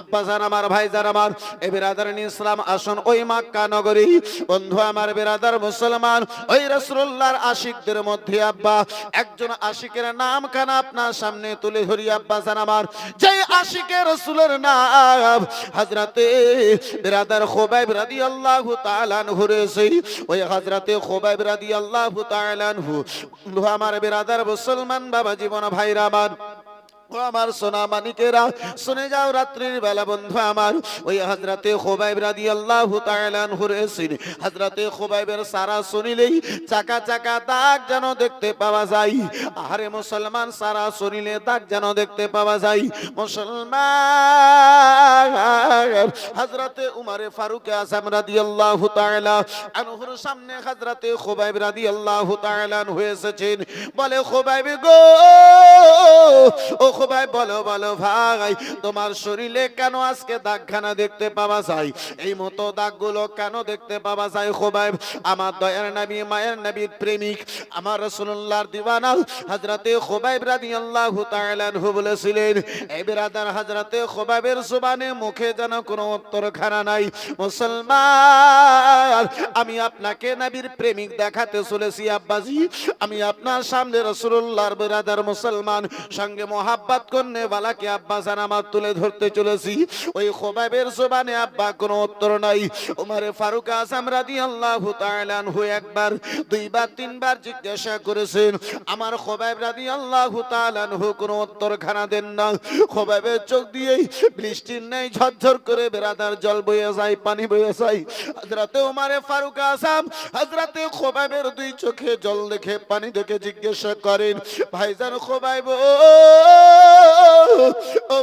আব্বাসান আমার ভাইজান আমার এ বিরাদার ইসলাম আসন, ওই মাক্কা নগরী। বন্ধু আমার বিরাদার মুসলমান, ওই রসুল্লাহর আশিকদের মধ্যে আব্বা, একজন আশিকের নাম খান আপনার সামনে তুলে ধরি আব্বাসান আমার। যে আশিকের রসুলের নাম হাজরাতে বিরাদার খোবাইব রাদিয়াল্লাহু তাআলা আনহু রয়েছে। ওই হাজরাতে খোবাইব রাদিয়াল্লাহু তাআলা আনহু। বন্ধু আমার বিরাদার মুসলমান বাবা জীবন ভাইরা ও আমার সোনা মানিকেরা। শুনে যাও রাত্রির বেলা বন্ধু আমার। ওই হজরতে খোবাইব রাদি আল্লাহ হুরেছেন হজরতে খোবাইবের সারা শুনিলেই চাকা চাকা দাগ যেন দেখতে পাওয়া যায়। আরে মুসলমান, সারা শুনিলে দাগ যেন দেখতে পাওয়া যায়। মুসলমান হজরতে উমারে ফারুক আসাম রাদি আল্লাহ আনহুর সামনে হজরতে খোবাইব রাদি আল্লাহ হয়ে এসেছেন। বলে, খোবাইব গো, ও খোবাই বলো বলো ভাই, তোমার শরীরে কেন আজকে দাগখানা দেখতে পাওয়া যায়? এই মতো দাগগুলো কেন দেখতে পাওয়া যায় খোবাই আমার দয়ার নবী মায়ের নবীর প্রেমিক, আমার রাসূলুল্লাহর দিওয়ানা হযরতে খোবাইব রাদিয়াল্লাহু তাআলা আনহু বলেছিলেন এই বিরাদার হযরতে খোবাইবের জবানে মুখে যেন কোনো উত্তরখানা নাই। মুসলমান, আমি আপনাকে নবীর প্রেমিক দেখাতে চলেছি, আব্বাজি। আমি আপনার সামনে রাসূলুল্লাহর বিরাদার মুসলমান, সঙ্গে মোহাব্বত করনে বালাকে আব্বা আমার তুলে ধরতে চলেছি। ওই খোবাইবের জবানে আব্বা কোনো উত্তর নাই। উমারে ফারুক আজম রাদিয়াল্লাহু তাআলা আনহু একবার, দুইবার, তিনবার জিজ্ঞাসা করেছেন, আমার খোবাইব রাদিয়াল্লাহু তাআলা আনহু কোনো উত্তর খানা দেন না। খোবাইবের চোখ দিয়েই বৃষ্টির নেই, ঝরঝর করে বেরাদার জল বয়ে যায়, পানি বয়ে যায়। হযরতে উমারে ফারুক আজম, হযরতে খোবাইবের দুই চোখে জল দেখে পানি দেখে জিজ্ঞাসা করেন, ভাইজান খোবাইব ও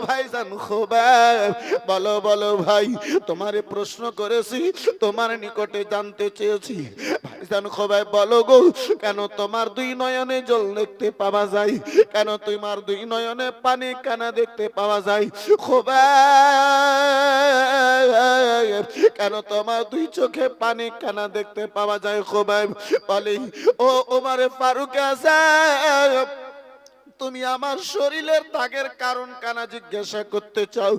ভাইজান খোবাইব বলো বলো ভাই, তোমারে প্রশ্ন করেছি, তোমার নিকটে জানতে চেয়েছি। ভাইজান খোবাইব বলো গো, কেন তোমার দুই নয়নে জল দেখতে পাওয়া যায়? কেন তোমার দুই নয়নে পানি কানা দেখতে পাওয়া যায়? খোবাইব কেন তোমার দুই চোখে পানি কানা দেখতে পাওয়া যায়? খোবাইব বলে, ও, ওমারে ফারুক আসাব তুমি আমার শরীরের দাগের কারণ কানা জিজ্ঞাসা করতে চাও।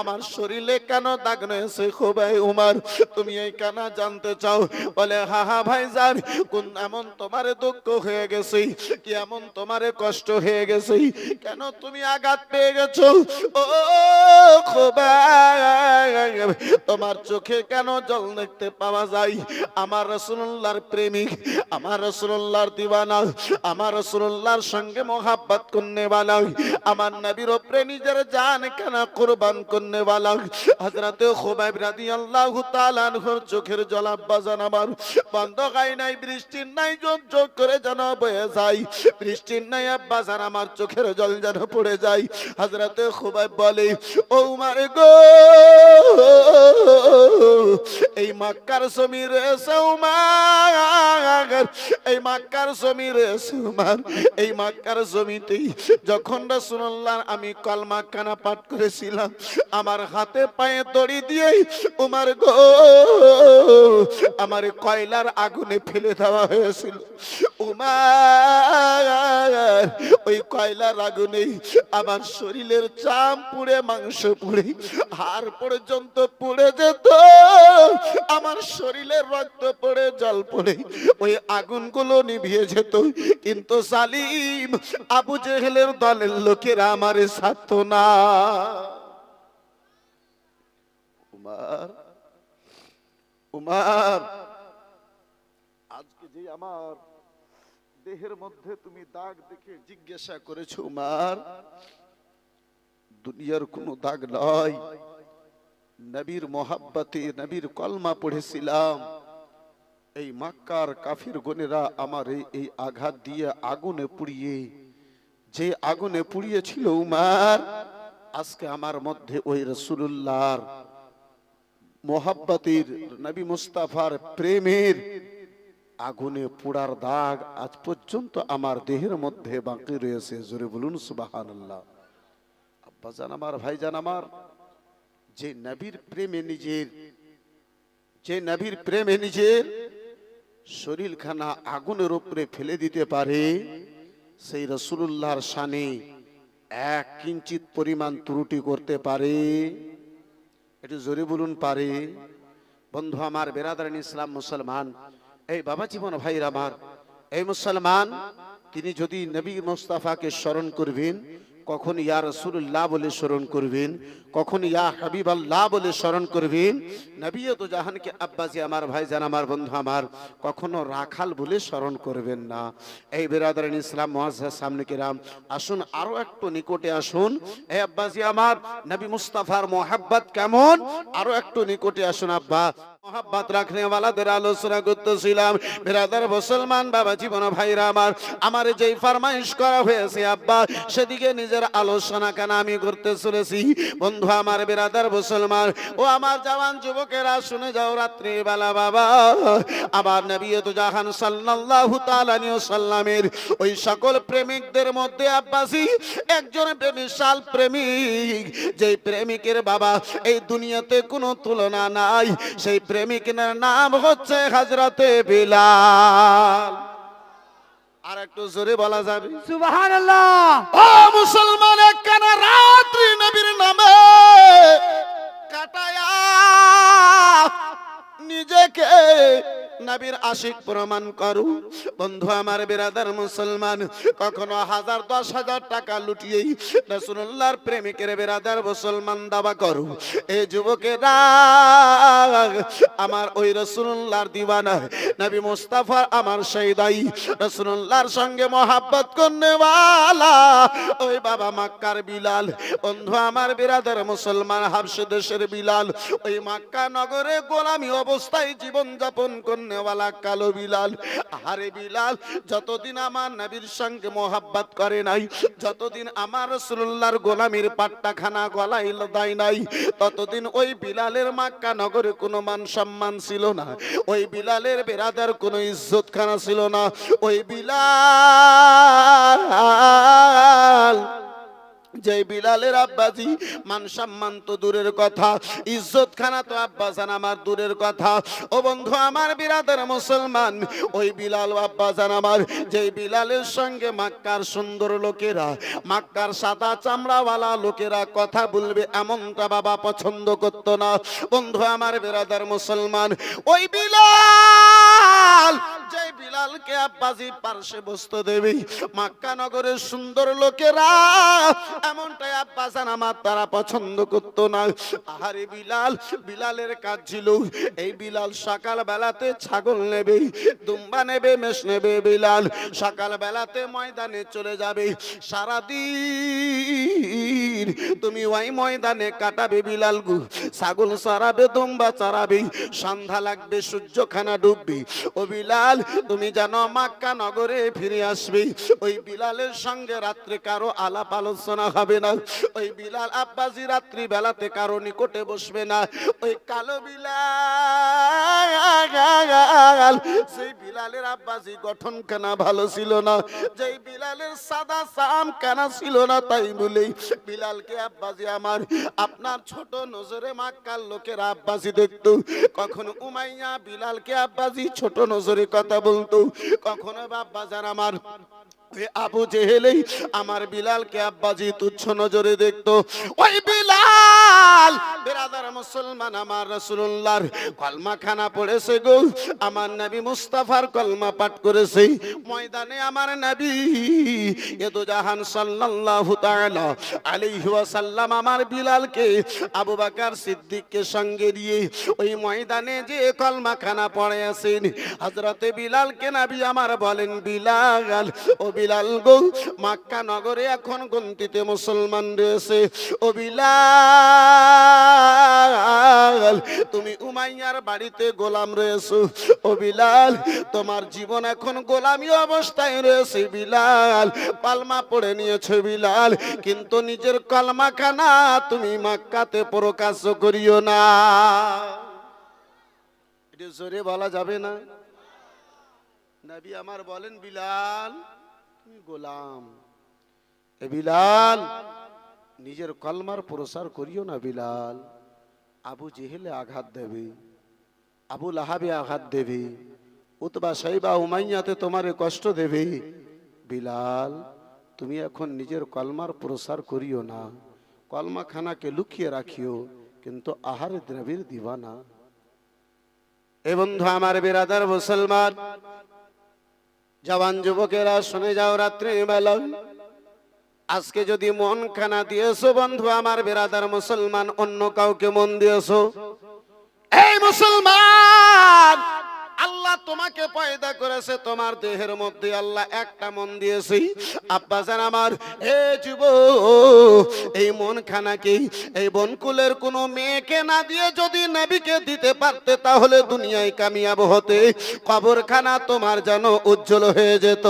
আমার শরীরে কেন দাগ রয়েছে খোবাই উমার? তুমি এই কানা জানতে চাও। বলে, হা হা ভাই যান কোন এমন তোমারে দুঃখ হয়ে গেছে? কি এমন তোমারে কষ্ট হয়ে গেছে? কেন তুমি আঘাত পেয়ে গেছো? ও তোমার চোখে কেন জল দেখতে পাওয়া যায়? আমার রসুল্লাহর প্রেমিক, আমার রসুল্লাহর দিওয়ানা, আমার রসুল্লাহর সঙ্গে মোহাব্বত করনে ওয়ালা আমার নবীর উপরে নিজের জান করনে ওয়ালা হযরত খুবাইব রাদিয়াল্লাহু তাআলা চোখের জল আব্বাজান আমার। বন্ধ গাই নাই বৃষ্টির নাই, জোর জোর করে যেন বয়ে যায়। বৃষ্টির নাই আব্বাজান আমার চোখের জল যেন পড়ে যায়। হযরত খুবাইব বলে, ও উমার গো, এই মক্কার সমীর সৌমা সৌমার এই মক্কার জমির সৌমার এই মক্কার জমিতেই যখন রাসূলুল্লাহ আমি কলমা কানা পাঠ করেছিলাম, আমার হাতে পায়ে দড়ি দিয়ে উমার গো, আমার কয়লার আগুনে ফেলে দেওয়া হয়েছিল। উমার। ওই কয়লার আগুনে আমার শরীরের চাম পুড়ে, মাংস পুড়ে, হাড় পর্যন্ত পুড়ে যেত। আমার শরীরের রক্ত পড়ে, জল পড়ে, ওই আগুনগুলো নিভিয়ে যেত। কিন্তু সালিম আবু জেহেলের দলের লোকেরা আমারে সাথ না। উমার উমার, আজকে যে আমার দেহের মধ্যে তুমি দাগ দেখে জিজ্ঞাসা করেছ উমার দুনিয়ার কোনো দাগ নয় নবীর মোহাব্বতে নবীর কলমা পড়েছিলাম। এই মাক্কার কাফির গনেরা আমার এই- এই আঘাত দিয়ে আগুনে পুড়িয়ে, যে আগুনে পুড়িয়েছিল উমার আজকে আমার মধ্যে ওই রসুল্লাহর মোহাব্বতের নবী মুস্তাফার প্রেমের আগুনে পোড়ার দাগ আজ পর্যন্ত আমার দেহের মধ্যে বাকি রয়েছে। জোরে বলুন সুবাহান আব্বা জান আমার, ভাই জান আমার, যে নবীর প্রেমে নিজের, যে নবীর প্রেমে নিজের শরীরখানা আগুনের উপরে ফেলে দিতে পারে, সেই রসুল্লাহর শানে এক কিঞ্চিত পরিমাণ ত্রুটি করতে পারে। একটু জোরে বলুন, পারে। বন্ধু আমার, বেরাদারান ইসলাম মুসলমান এই বাবা জীবন ভাইর আমার, এই মুসলমান, তিনি যদি নবী মোস্তাফাকে স্মরণ করবেন, কখন ইয়া রসুল্লাহ বলে স্মরণ করবেন, কখন ইয়া হাবিব আল্লাহ বলে স্মরণ করবেন, নবী তো জাহানকে আব্বাসী আমার ভাইজান, আমার বন্ধু আমার, কখনো রাখাল বলে স্মরণ করবেন না। এই বেরাদারান ইসলাম মহাজার সামনে কিরাম, আসুন আরও একটু নিকটে আসুন। এই আব্বাসী আমার, নবী মুস্তাফার মোহাব্বত কেমন? আরও একটু নিকটে আসুন আব্বা। মোহাব্বত রাখনে ওয়ালাদের আলোচনা করতেছিলাম। বেরাদার মুসলমান বাবা জীবন ভাইরা আমার আমার যেই ফরমাইশ করা হয়েছে আব্বা, সেদিকে নিজের আলোচনা কেন আমি করতে চলেছি? বন্ধু আমার বেরাদার মুসলমান, ও আমার জওয়ান যুবকেরা, শুনে যাও রাত্রি বেলা বাবা। আবার নবী তো জাহান সাল্লাল্লাহু তাআলা সাল্লামের ওই সকল প্রেমিকদের মধ্যে আব্বাসি একজন বিশাল প্রেমিক। যেই প্রেমিকের বাবা এই দুনিয়াতে কোনো তুলনা নাই, সেই প্রেমিকের নাম হচ্ছে হজরতে বিলাল। আর একটু জোরে বলা যাবে? সুবহানাল্লাহ। ও মুসলমান কেন রাত্রি নবীর নামে কাটায়া নিজেকে নবীর আশিক প্রমাণ করু। বন্ধু, আমার বেরাদার মুসলমান, কখনো হাজার, দশ হাজার টাকা লুটিয়েই রসুল্লাহর প্রেমিকের বেরাদার মুসলমান দাবা করু। এই যুবকেরা, আমার ওই রসুল্লাহর দিওয়ানা, নবী মুস্তাফা আমার সেই দায়ী। রসুল্লাহর সঙ্গে মহাব্বত করনেওয়ালা ওই বাবা মাক্কার বিলাল। বন্ধু, আমার বিরাদার মুসলমান হাবসে দেশের বিলাল, ওই মাক্কা নগরে গোলামি অবস্থায় জীবন যাপন করনেওয়ালা কালো বিলাল আরে বিলাল, যতদিন আমার নবীর সঙ্গে মোহাব্বত করে নাই, যতদিন আমার রসুল্লাহর গোলামির পাট্টাখানা গলায় দেয় নাই, ততদিন ওই বিলালের মাক্কা নগরে কোনো মান সম্মান ছিল না, ওই বিলালের বেরাদার কোনো ইজ্জত খানা ছিল না, ওই বিলাল যে বিলালের আব্বাজি, মান সম্মান তো দূরের কথা ইজ্জত খানা তো আব্বাজান আমার দূরের কথা। ও বন্ধু, আমার বিরাদের মুসলমান, ওই বিলাল ও আব্বাজান আমার যে বিলালের সঙ্গে মাক্কার সুন্দর লোকেরা, মাক্কার সাদা চামড়াওয়ালা লোকেরা কথা বলবে, এমনটা বাবা পছন্দ করতো না। বন্ধু, আমার বিরাদার মুসলমান, ওই বিলাল বিলালকে আব্বাজি পার্শ্বে বসতে দেবে। মাক্কা নগরের সুন্দর লোকেরা এমনটাই আব্বাসান আমার তারা পছন্দ করতো না। আহারে বিলাল, বিলালের কাজ ছিল, এই বিলাল সকাল বেলাতে ছাগল নেবে, দুম্বা নেবে, মেষ নেবে বিলাল। সকাল বেলাতে ময়দানে চলে যাবে। সারাদিন তুমি ওই ময়দানে কাটাবে বিলাল গু, ছাগল সারাবে দুম্বা চারাবে সন্ধ্যা লাগবে, সূর্যখানা ডুববে। ও বিলাল, তুমি জানো মাক্কা নগরে ফিরে আসবে। ওই বিলালের সঙ্গে রাত্রে কারও আলাপ আলোচনা হবে না। ওই বিলাল আব্বাজি রাত্রি বেলাতে কারও নিকটে বসবে না। ওই কালো বিলাল সেই বিলালের আব্বাজি গঠন কেনা ভালো ছিল না, যেই বিলালের সাদা সাম কেনা ছিল না, তাই বলেই বিলালকে আব্বাজি আমার, আপনার ছোট নজরে মাক্কার লোকের আব্বাজি দেখতো। কখনো উমাইয়া বিলালকে আব্বাজি ছোট নজরে কথা বলতো। কখনো বাজার আমার আবু জেহেলেই আমার বিলালকে আব্বাজি তুচ্ছ নজরে দেখতো। ওই বিলাল, বেরাদার মুসলমান আমার রাসূলুল্লাহর কলমা খানা পড়েছে গো। আমার নবী মুস্তাফার কলমা পাঠ করেছে। ময়দানে আমার নবী এদো জাহান সাল্লাল্লাহু তাআলা আলাইহি ওয়াসাল্লাম আমার বিলালকে, আবু বকর সিদ্দিককে সঙ্গে দিয়ে ওই ময়দানে যে কলমা খানা পড়ে আছেন, হযরতে বিলালকে নবী আমার বলেন, বিলাল, ও বিলাল গো, মাক্কা নগরে এখন গন্তিতে মুসলমান রয়েছে। ও বিলাল, তুমি উমাইয়ার বাড়িতে গোলাম রয়েছো। ও বিলাল, তোমার জীবন এখন গোলামি অবস্থায় রয়েছে বিলাল। পালমা পড়ে নিয়েছো বিলাল, কিন্তু নিজের কলমা খানা তুমি মাক্কাতে প্রকাশ করিও না। এটা জোরে বলা যাবে না। নবী আমার বলেন, বিলাল তুমি গোলাম। এ বিলাল, নিজের কলমার প্রসার করিও না বিলাল। আবু জেহেলে আঘাত দেবে, আবু লাহাবে আঘাত দেবে, উতবা সাইবা উমাইয়াতে তোমারে কষ্ট দেবে। বিলাল, তুমি এখন নিজের কলমার প্রসার করিও না। কলমা খানাকে লুকিয়ে রাখিও, কিন্তু আহার দ্রবীর দিবানা এ বন্ধু আমার বিরাদার মুসলমান জওয়ান যুবকেরা, শুনে যাও রাত্রি বেলা। আজকে যদি মন খানা দিয়েছ বন্ধু, আমার বেরাদার মুসলমান, অন্য কাউকে মন দিয়েছ? এই মুসলমান! আল্লাহ তোমাকে পয়দা করেছে, তোমার দেহের মধ্যে আল্লাহ একটা মন দিয়েছি। আব্বাজান আমার, এ যুব, এই মন খানাকে এই বনকুলের কোনো মেয়েকে না দিয়ে যদি নবীকে দিতে পারতে, তাহলে দুনিয়ায় কামিয়াব হতে কবরখানা তোমার যেন উজ্জ্বল হয়ে যেত।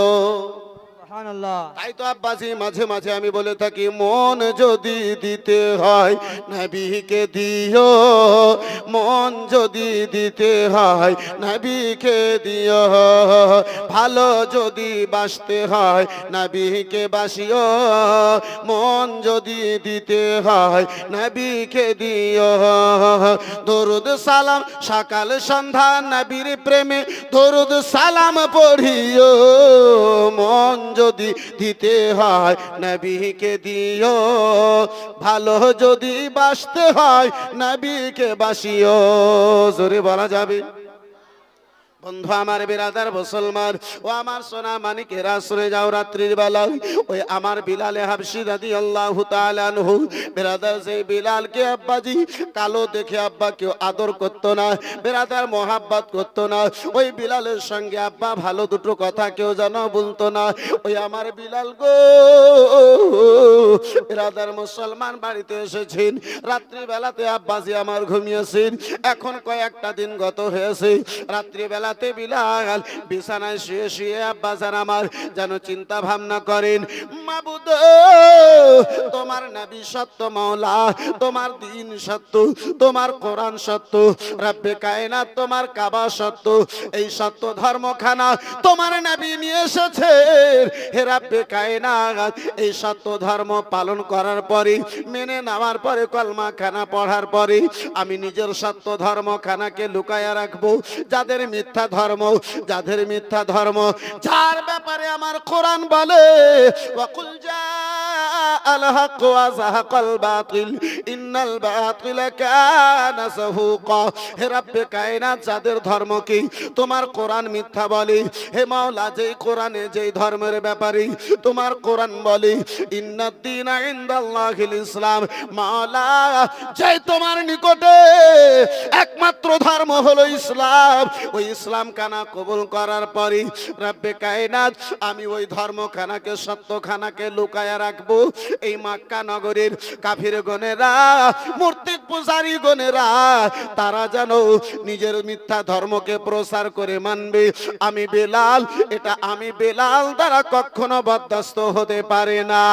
তাই তো আব্বাজি, মাঝে মাঝে আমি বলে থাকি, মন যদি দিতে হয়, নবীকে দিও। মন যদি দিতে হয়, নবীকে দিও। ভালো যদি বাসতে হয়, নবীকে বাসিও মন যদি দিতে হয়, নবীকে দিও। দরুদ সালাম, সকাল সন্ধ্যা, নবীর প্রেমে দরুদ সালাম পড়িও। মন যদি দিতে হয় নবীকে দিও। ভালো যদি বাসতে হয় নবীকে বাসিও। জোরে বলা যাবে। বন্ধু, আমার বিরাদার মুসলমান, ও আমার সোনা মানিকেরা শুনে যাও রাত্রির বেলায়। ওই আমার বিলালে হাবসি দাদি আল্লাহ তালানহু বিরাদার সেই বিলালকে আব্বাজি, কালো দেখে আব্বা কেউ আদর করতো না, বিরাদার মোহাব্বত করতো না। ওই বিলালের সঙ্গে আব্বা ভালো দুটো কথা কেউ যেন বলতো না। ওই আমার বিলাল গো, বিরাদার মুসলমান বাড়িতে এসেছেন। রাত্রিবেলাতে আব্বাজি আমার ঘুমিয়েছেন। এখন কয়েকটা দিন গত হয়েছে। রাত্রিবেলাতে বিলাল, বিছানায় শুয়ে শুয়ে আব্বাজান আমার যেন চিন্তা ভাবনা করেন, মাবুদ, তোমার নবী সত্য মাওলা, তোমার দিন সত্য, তোমার কোরআন সত্য, রব্বে কায়নাত তোমার কাবা সত্য, এই সত্য ধর্মখানা তোমার নবী নিয়ে এসেছে, হে রব্বে কায়নাত। এই সত্য ধর্ম পালন করার পরে, মেনে নেওয়ার পরে কলমা খানা পড়ার পরে, আমি নিজের সত্য ধর্ম খানাকে লুকায়া রাখব, যাদের মিথ্যা ধর্ম, যাদের মিথ্যা ধর্ম, যার ব্যাপারে আমার কোরআন বলে হে যেই ধর্মের ব্যাপারে, তোমার বলে। ইসলাম। মাওলা, যেই তোমার নিকটে একমাত্র ধর্ম হলো ইসলাম, ওই ইসলাম কানা কবুল করার পরে রব্বে কায়নাত, আমি ওই ধর্ম খানাকে সত্য খানাকে লুকায়া রাখব। এই মাক্কা নগরীর কাফির গনেরা মূর্তি পূজারি গনেরা তারা যেন নিজের মিথ্যা ধর্মকে প্রসার করে মানবে। আমি বেলাল, এটা আমি বেলাল দ্বারা কখনো বরদাস্ত হতে পারে না।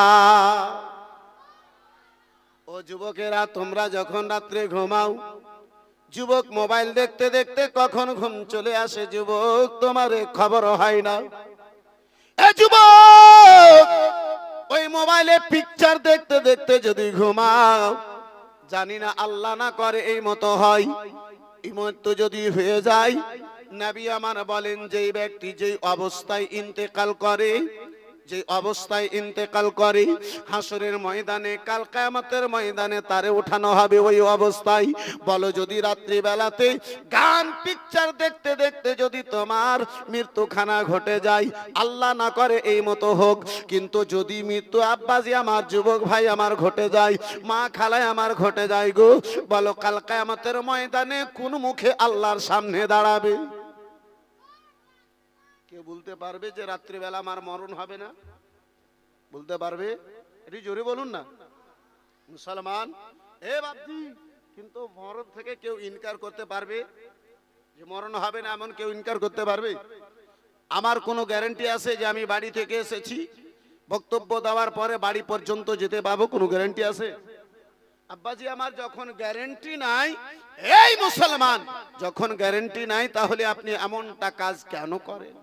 ও যুবকেরা, তোমরা যখন রাত্রে ঘুমাও যুবক মোবাইল দেখতে দেখতে কখন ঘুম চলে আসে যুবক? তোমার খবর হয় না। এ যুবক, ওই মোবাইলে পিকচার দেখতে দেখতে যদি ঘুমাও, জানি না আল্লাহ না করে এই মতো হয়। এই যদি হয়ে যায়, নাবি আমার বলেন, যেই ব্যক্তি যেই অবস্থায় ইন্তেকাল করে যে অবস্থায় ইন্তেকাল করে হাসরের ময়দানে, কাল কায়ামতের ময়দানে তারে উঠানো হবে ওই অবস্থায়। বলো যদি রাত্রি বেলাতে গান পিকচার দেখতে দেখতে যদি তোমার মৃত্যুখানা ঘটে যায়, আল্লাহ না করে এই মতো হোক, কিন্তু যদি মৃত্যু আব্বাজি আমার, যুবক ভাই আমার ঘটে যায়, মা খালায় আমার ঘটে যায় গো, বলো কাল কায়ামতের ময়দানে কোন মুখে আল্লাহর সামনে দাঁড়াবে? কেউ বলতে পারবে যে রাত্রিবেলা আমার মরণ হবে না? বলতে পারবে? এটি জোরে বলুন না। মুসলমান, এ বাপজি, কিন্তু মরণ থেকে কেউ ইনকার করতে পারবে? যে মরণ হবে না এমন কেউ ইনকার করতে পারবে? আমার কোনো গ্যারেন্টি আছে যে আমি বাড়ি থেকে এসেছি? বক্তব্য দেওয়ার পরে বাড়ি পর্যন্ত যেতে পাবো কোনো গ্যারান্টি আছে? আব্বাজি, আমার যখন গ্যারেন্টি নাই, এই মুসলমান, যখন গ্যারেন্টি নাই, তাহলে আপনি এমনটা কাজ কেন করেন?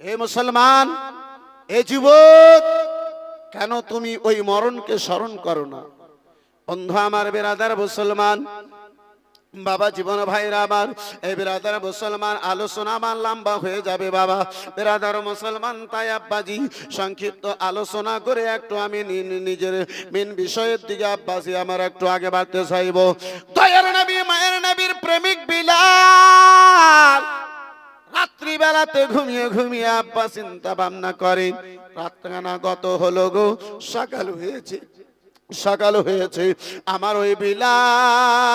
হে মুসলমান, এ যুবক, কেন তুমি ওই মরণকে স্মরণ করো না? বন্ধু আমার বেরাদার মুসলমান, বাবা জীবন ভাইরা আমার এই বিরাদার মুসলমান, আলোচনা আমার লম্বা হয়ে যাবে বাবা। বিরাদার মুসলমান, তাই আব্বাজি, সংক্ষিপ্ত আলোচনা করে একটু আমি নিজের মেন বিষয়ের দিকে আব্বাজি আমার একটু আগে বাড়তে চাইব। দয়ার নবী, মায়ের নবীর প্রেমিক বিলাল রাত্রিবেলাতে ঘুমিয়ে ঘুমিয়ে আব্বা চিন্তা ভাবনা করে রাতখানা গত হলো গো, সকাল হয়েছে সকাল হয়েছে, আমার ওই বিলাল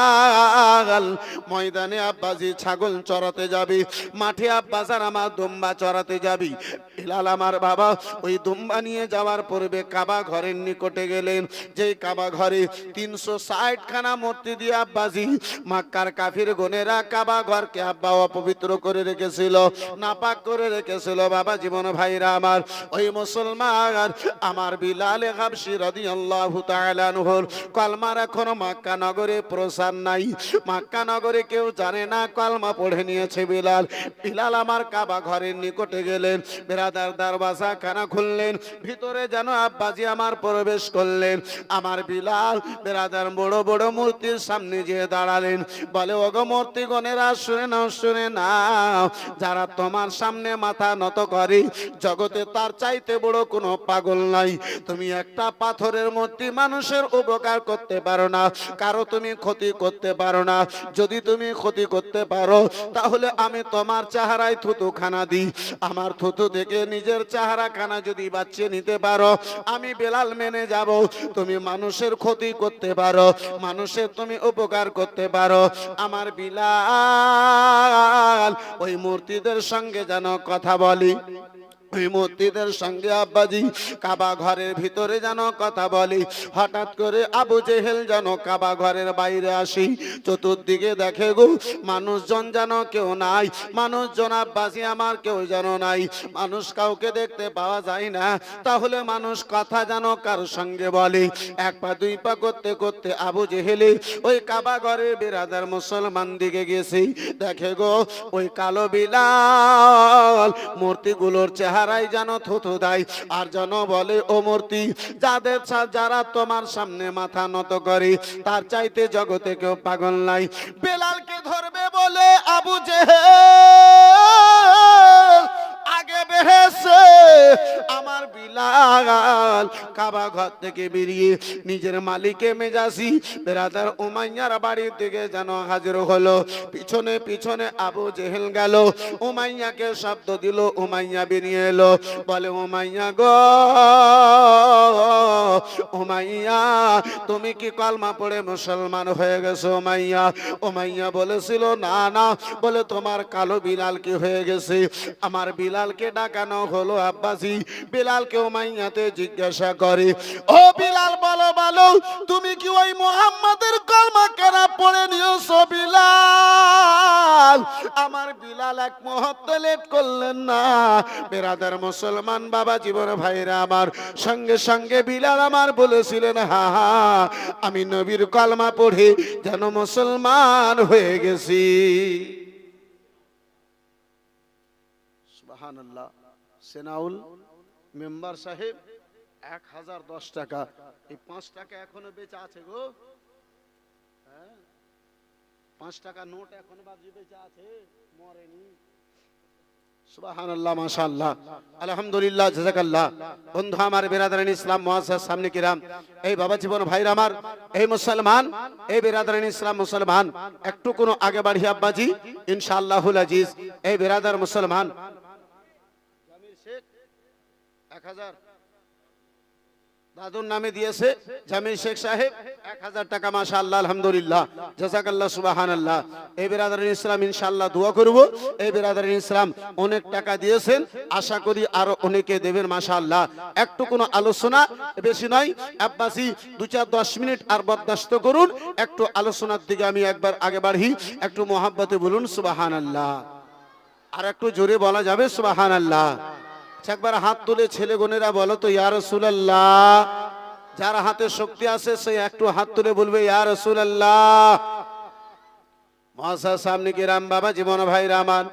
ময়দানে আব্বাজি ছাগল চড়াতে যাবি, মাঠে আব্বাজার আমার দুম্বা চড়াতে যাবি বিলাল আমার বাবা, ওই দুম্বা নিয়ে যাওয়ার পূর্বে কাবা ঘরের নিকটে গেলেন। যে কাবা ঘরে তিনশো ষাট খানা মূর্তি দিয়ে আব্বাজি, মাক্কার কাফির গনেরা কাবা ঘরকে আব্বা অপবিত্র করে রেখেছিল, নাপাক করে রেখেছিল। বাবা, জীবন ভাইরা আমার, ওই মুসলমান আমার বিলালে হাবসি রাদিয়াল্লাহু তাআলা আনহুর কলমার এখনও মাক্কা নগরে প্রসার নাই। মাক্কা নগরে কেউ জানে না, কলমা পড়ে নিয়েছে বিলাল। বিলাল আমার কাবা ঘরের নিকটে গেলেন। বেরাদার দরওয়াজা খানা খুললেন, ভিতরে যেন আব্বাজি আমার প্রবেশ করলেন। আমার বিলাল বেরাদার বড় বড় মূর্তির সামনে যেয়ে দাঁড়ালেন। বলে, ওগো মূর্তি গণেরা, শুনে নাও শুনে নাও। যারা তোমার সামনে মাথা নত করে, জগতে তার চাইতে বড় কোনো পাগল নাই। তুমি একটা পাথরের মূর্তি মানুষের উপকার করতে পারো না, কারও তুমি ক্ষতি করতে পারো না। যদি তুমি ক্ষতি করতে পারো, তাহলে আমি তোমার চেহারায় থুতু খানা দিই। আমার থুতু থেকে নিজের চেহারা খানা যদি বাঁচিয়ে নিতে পারো, আমি বেলাল মেনে যাব। তুমি মানুষের ক্ষতি করতে পারো, মানুষের তুমি উপকার করতে পারো। আমার বিলাল, ওই মূর্তিদের সঙ্গে যেন কথা বলি। ওই মূর্তিদের সঙ্গে আব্বাজি, কাবা ঘরের ভিতরে যেন কথা বলি। হঠাৎ করে আবু জেহেল যেন কাবা ঘরের বাইরে আসি। চতুর্দিকে দেখে গো, মানুষজন যেন কেউ নাই। মানুষজন আব্বাজি আমার কেউ যেন নাই। মানুষ কাউকে দেখতে পাওয়া যায় না। তাহলে মানুষ কথা যেন কার সঙ্গে বলে। এক পা, দুই পা করতে করতে আবু জেহেলে ওই কাবা ঘরের বিরাদার মুসলমান দিকে গেছি। দেখে গো, ওই কালো বিলাল মূর্তিগুলোর চেহারায় যেন থুথু দেয়। আর যেন বলে, ও মূর্তি, যাদের যারা তোমার সামনে মাথা নত করে, তার চাইতে জগতে কেউ পাগল নাই। বেলালকে ধরবে বলে আবু জেহেল বেহেছে আমার বিলাল কাবা ঘর থেকে বেরিয়ে নিজের মালিকে মেজাসি উমাইয়ার বাড়ির দিকে যেন হাজির হলো। পিছনে পিছনে আবু জেহেল গেল, উমাইয়াকে শব্দ দিল, উমাইয়া বেরিয়ে এলো। বলে, উমাইয়া গো, উমাইয়া, তুমি কি কলমা পড়ে মুসলমান হয়ে গেছো উমাইয়া? উমাইয়া বলেছিল, না না। বলে, তোমার কালো বিলাল কি হয়ে গেছে? আমার বিলালকে ডাকানো হলো আব্বাসি? বিলালকে উমাইয়াতে জিজ্ঞাসা করে, ও বিলাল, বলো বলো, তুমি কি ওই মোহাম্মদের কলমা কেনা পড়ে নিয়েছো বিলাল? আমার বিলাল এক মুহূর্ত লেট করলেন না। বেরাদার মুসলমান বাবা, জীবন ভাইরা আমার, সঙ্গে সঙ্গে বিলাল আমার বলেছিলেন, হা হা, আমি নবীর কলমা পড়ে যেন মুসলমান হয়ে গেছি। সুবহানাল্লাহ। সেনাউল, মেম্বার সাহেব, এক হাজার দশ টাকা। এই পাঁচ টাকা এখনও বেঁচে আছে গো। হ্যাঁ? পাঁচ টাকা নোট এখনও বেঁচে আছে, মরেনি। ইসলাম মুসলমান, একটু কোনো আগে বাড়ি আব্বাজি, ইনশাআল্লাহুল আজিজ। এই বিরাদার মুসলমান এক হাজার। দাদুর নামে দিয়েছে শেখ সাহেব, এক হাজার টাকা মাসা আল্লাহ আলহামদুলিল্লাহ। সুবাহান আল্লাহ এই ইসলাম ইনশাল্লাহ দোয়া করব। এই ইসলাম অনেক টাকা দিয়েছেন, আশা করি আরও অনেকে দেবেন মাসা আল্লাহ একটু কোনো আলোচনা বেশি নয়, আব্বাসি দু চার দশ মিনিট আর বরদাস্ত করুন। একটু আলোচনার দিকে আমি একবার আগে বাড়ি, একটু মোহাব্বতে বলুন সুবাহান আল্লাহ আর একটু জোরে বলা যাবে সুবাহান আল্লাহ একবার হাত তুলে ছেলে বোনেরা বলো তো, ইয়া রাসূলুল্লাহ। যার হাতে শক্তি আছে, সে একটু হাত তুলে বলবে, ইয়া রাসূলুল্লাহ। মহাশয় সামনে কি রাম বাবা, জীবন ভাই, রামান।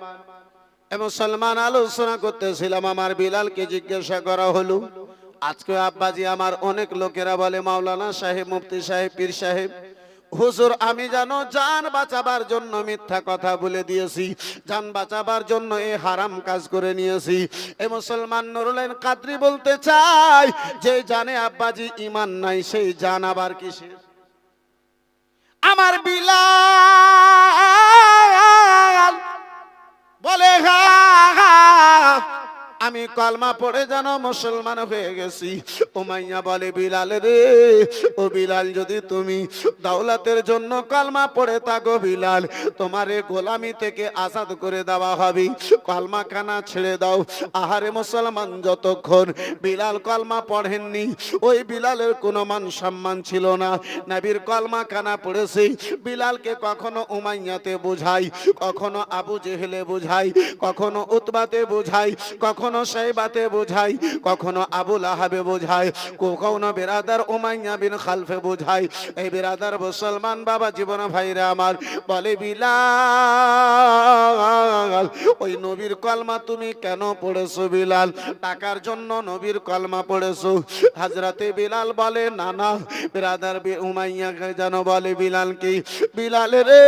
এবং সলমান আলোচনা করতেছিলাম, আমার বিলালকে জিজ্ঞাসা করা হলো, আজকে আব্বাজি আমার অনেক লোকেরা বলে, মাওলানা সাহেব, মুফতি সাহেব, পীর সাহেব হুজুর, আমি জানো জান বাঁচাবার জন্য মিথ্যা কথা বলে দিয়েছি। জান বাঁচাবার জন্য এই হারাম কাজ করে নিয়েছি। এ মুসলমান নুরুলেন কাদরি বলতে চাই, যে জানে আব্বাজি ইমান নাই, সেই জান আবার কিসের? আমার বিলাল বলে হা হা আমি কলমা পড়ে যেন মুসলমান হয়ে গেছি। উমাইয়া বলে, বিলাল রে, ও বিলাল, যদি তুমি দাওলাতের জন্য কলমা পড়ে থাকো বিলাল, তোমার গোলামি থেকে আজাদ করে দেওয়া হবে। কলমা খানা ছেড়ে দাও। আহারে মুসলমান, যতক্ষণ বিলাল কলমা পড়েননি, ওই বিলালের কোনো মান সম্মান ছিল না। নাবির কলমা খানা পড়েছে। বিলালকে কখনো উমাইয়াতে বোঝাই, কখনো আবু জেহেলে বোঝাই, কখনো উতবাতে বোঝাই, কখনো সাইবাতে বোঝাই, কখনো আবুল আহাবে বোঝাই, কখনো বেরাদার উমাইয়া বিন খালফে বোঝাই। এই বেরাদার মুসলমান বাবা জীবন ভাইরা আমার, বলে বিলাল, ওই নবীর কলমা তুমি কেন পড়েছো বিলাল? টাকার জন্য নবীর কলমা পড়েছো। হাজরাতে বিলাল বলে, না না, বেরাদার উমাইয়াকে যেন বলে বিলাল কি? বিলাল রে,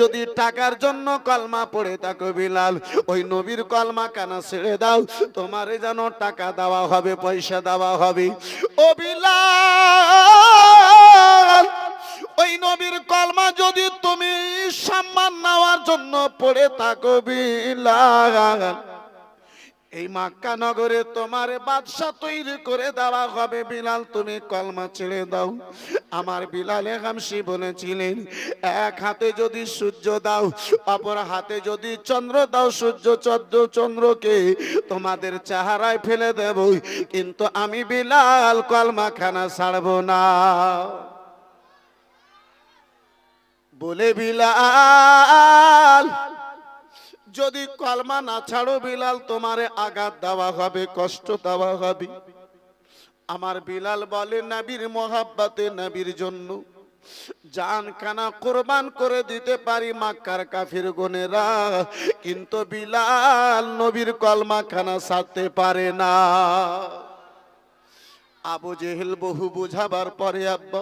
যদি টাকার জন্য কলমা পড়ে থাকো বিলাল, ওই নবীর কলমা কানা ছেড়ে দাও, তোমারে যেন টাকা দেওয়া হবে, পয়সা দেওয়া হবে। অবিলা ওই নবীর কলমা যদি তুমি সম্মান নেওয়ার জন্য পড়ে থাকো বিলাল। এই মাক্কা নগরে তোমার বাদশা তৈরি করে দেওয়া হবে। বিলাল, তুমি কলমা ছেড়ে দাও। আমার বিলালে হামসি বলেছিলেন, এক হাতে যদি সূর্য দাও, অপর হাতে যদি চন্দ্র দাও, সূর্য চন্দ্র চন্দ্রকে তোমাদের চেহারায় ফেলে দেব। কিন্তু আমি বিলাল কলমা খানা ছাড়বো না। বলে বিলাল যদি কলমা না ছাড়ো বিলাল, তোমারে আঘাত দেওয়া হবে, কষ্ট দেওয়া হবে। আমার বিলাল বলে, নাবির মোহাব্বতে নবীর জন্য জান কানা কোরবান করে দিতে পারি মাক্কার কাফির গনেরা, কিন্তু বিলাল নবীর কলমা খানা ছাড়তে পারে না। আবু জেহেল বহু বুঝাবার পরে, আব্বা,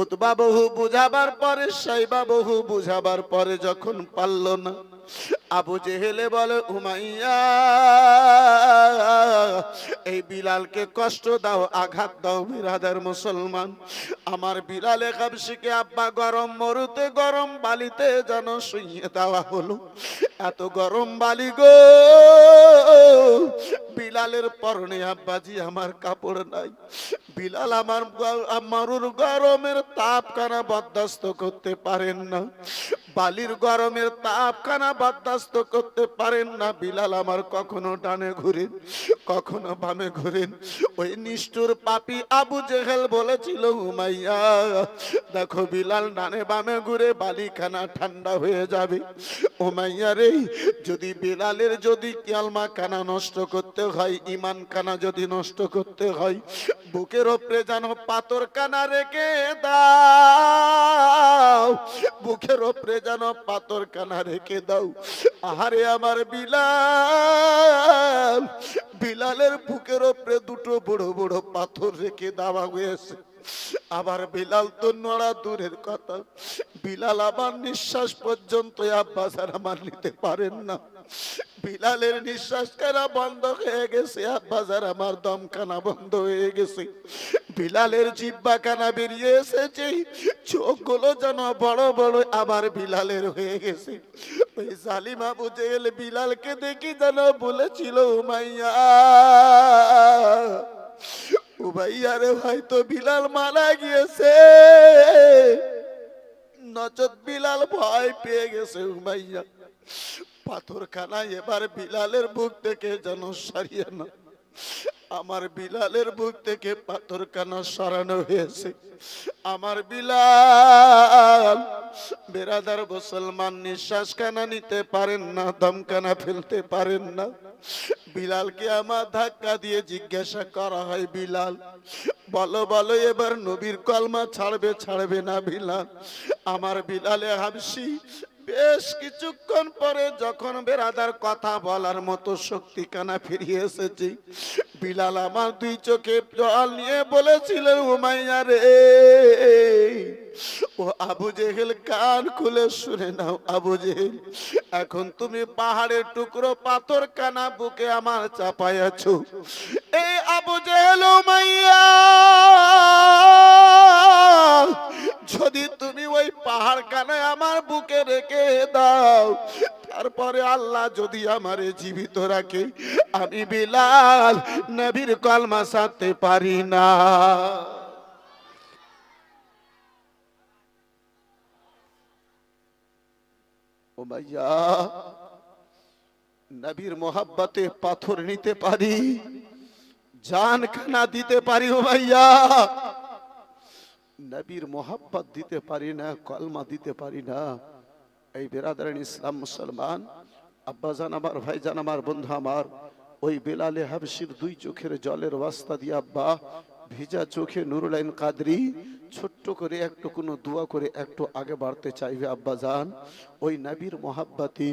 উতবা বহু বুঝাবার পরে, সাইবা বহু বুঝাবার পরে যখন পারল না আবু জেহেলে বলে, উমাইয়া, এই বিলালকে কষ্ট দাও, আঘাত দাও, বিরাদার মুসলমান। আমার বিলালে কাবসিকে আব্বা গরম মরুতে গরম বালিতে যেন শুইয়ে দেওয়া হলো। এত গরম বালি গো, বিলালের পরনে আব্বাজি আমার কাপড় নাই। বিলাল আমার আমারুর গরমের তাপ কানা বরদাস্ত করতে পারেন না। বালির গরমের তাপ কানা বরদাস্ত করতে পারেন না। বিলাল আমার কখনো ডানে ঘুরেন, কখনো বামে ঘুরেন। ওই নিষ্ঠুর পাপি আবু জেহেল বলেছিল, উমাইয়া, দেখো বিলাল ডানে বামে ঘুরে বালিখানা ঠান্ডা হয়ে যাবে। উমাইয়া রে, যদি বিলালের যদি কেলমা কানা নষ্ট করতে হয় ইমান কানা যদি নষ্ট করতে হয়, বুকের ওপরে যেন পাথর কানা রেখে দাও। বুকের ওপরে যেন পাথর কানা রেখে দাও। আহারে আমার বিলাল, বিলালের বুকের ওপরে দুটো বড় বড় পাথর রেখে দেওয়া হয়েছে। আবার বিলাল তো নড়া দূরের কথা। বিলাল আবার নিঃশ্বাস পর্যন্ত আব্বাসার আমার নিতে পারেন না। বিলালের নিঃশ্বাস কেনা বন্ধ হয়ে গেছে আব্বাসার আমার দমখানা বন্ধ হয়ে গেছে। বিলালের জিব্বা কানা বেরিয়ে এসেছে, চোখগুলো যেন বড় বড় আবার বিলালের হয়ে গেছে। ওই জালিমা বুঝে এলে বিলালকে দেখি যেন বলেছিল মাইয়া উবাইয়া রে ভাই, তো বিলাল মারা গিয়েছে। নচত বিলাল ভয় পেয়ে গেছে উমাইয়া পাথরখানা এবার বিলালের বুক থেকে যেন সারিয়ে না। আমার বিলালের বুক থেকে পাথরখানা সরানো হয়েছে। আমার বিলাল বেরাদার মুসলমান নিঃশ্বাস কানা নিতে পারেন না দমকানা ফেলতে পারেন না। বিলালকে আমার ধাক্কা দিয়ে জিজ্ঞাসা করা হয়, বিলাল, বলো বলো, এবার নবীর কলমা ছাড়বে ছাড়বে না বিলাল? আমার বিলালে হাবসি বেশ কিছুক্ষণ পরে যখন বেরাদার কথা বলার মতো শক্তি কানা ফিরিয়ে এসেছি, বিলাল আমার দুই চোখে জল নিয়ে বলেছিলেন উমাইয়া রে, ও আবু জেহেল, কান খুলে শুনে নাও, আবু জেহেল, এখন তুমি পাহাড়ের টুকরো পাথর কানা বুকে আমার চাপাইয়াছো। এই আবু জেহেল, উমাইয়া, যদি তুমি ওই পাহাড় কানায় আমার বুকে রেখে দাও। তারপরে আল্লাহ যদি আমারে জীবিত রাখে, আমি বিলাল নবীর কলমা সাথে পারি না। ও ভাইয়া, নবীর মোহাব্বতে পাথর নিতে পারি জান খানা দিতে পারি ও ভাইয়া। নবীর মোহাব্বত দিতে পারি না, কলমা দিতে পারি না। এই বেরাদারান ইসলাম মুসলমান, আব্বাজান আমার, ভাইজান আমার, বন্ধু আমার, ওই বেলালে হাবশির দুই চোখের জলের রাস্তা দিয়ে আব্বা, ভিজা চোখে নুরুলাইন কাদরি, ছোট্ট করে একটু কোনো দোয়া করে একটু আগে বাড়তে চাইবে আব্বা যান ওই নাবির মোহাব্বাতি,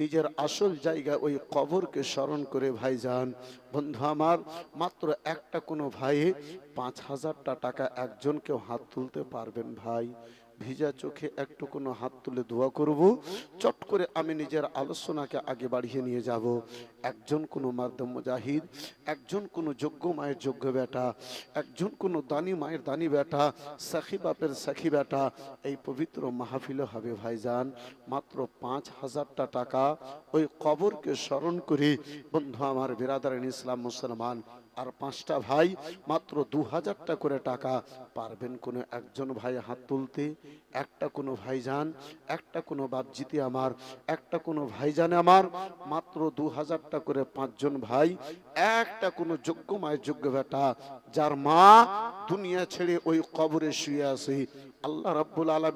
নিজের আসল জায়গা ওই কবরকে স্মরণ করে ভাইজান। বন্ধু আমার, মাত্র একটা কোনো ভাই, পাঁচ হাজারটা টাকা একজনকেও হাত তুলতে পারবেন ভাই। ভিজা চোখে একটু কোনো হাত তুলে দোয়া করব। চট করে আমি নিজের আলোচনাকে আগে বাড়িয়ে নিয়ে যাব। একজন কোনো মাধ্যম মুজাহিদ, একজন কোনো যোগ্য মায়ের যোগ্য বেটা, একজন কোনো দানি মায়ের দানি বেটা, সাখী বাপের সাখী বেটা, এই পবিত্র মাহফিলে হবে ভাইজান। মাত্র পাঁচ হাজারটা টাকা ওই কবরকে স্মরণ করে। বন্ধু আমার বিরাদারান ইসলাম মুসলমান আর পাঁচটা ভাই মাত্র দু হাজারটা করে টাকা পারবেন কোনো একজন ভাই হাত তুলতে, একটা কোনো ভাইজান, একটা কোনো বাপজিতে আমার, একটা কোনো ভাইজান আমার, মাত্র দু হাজারটা করে পাঁচজন ভাই, একটা কোনো যোগ্য মায়ের যোগ্য বেটা, যার মা দুনিয়া ছেড়ে ওই কবরে শুয়ে আছে। আল্লাহ রাব্বুল আলামিন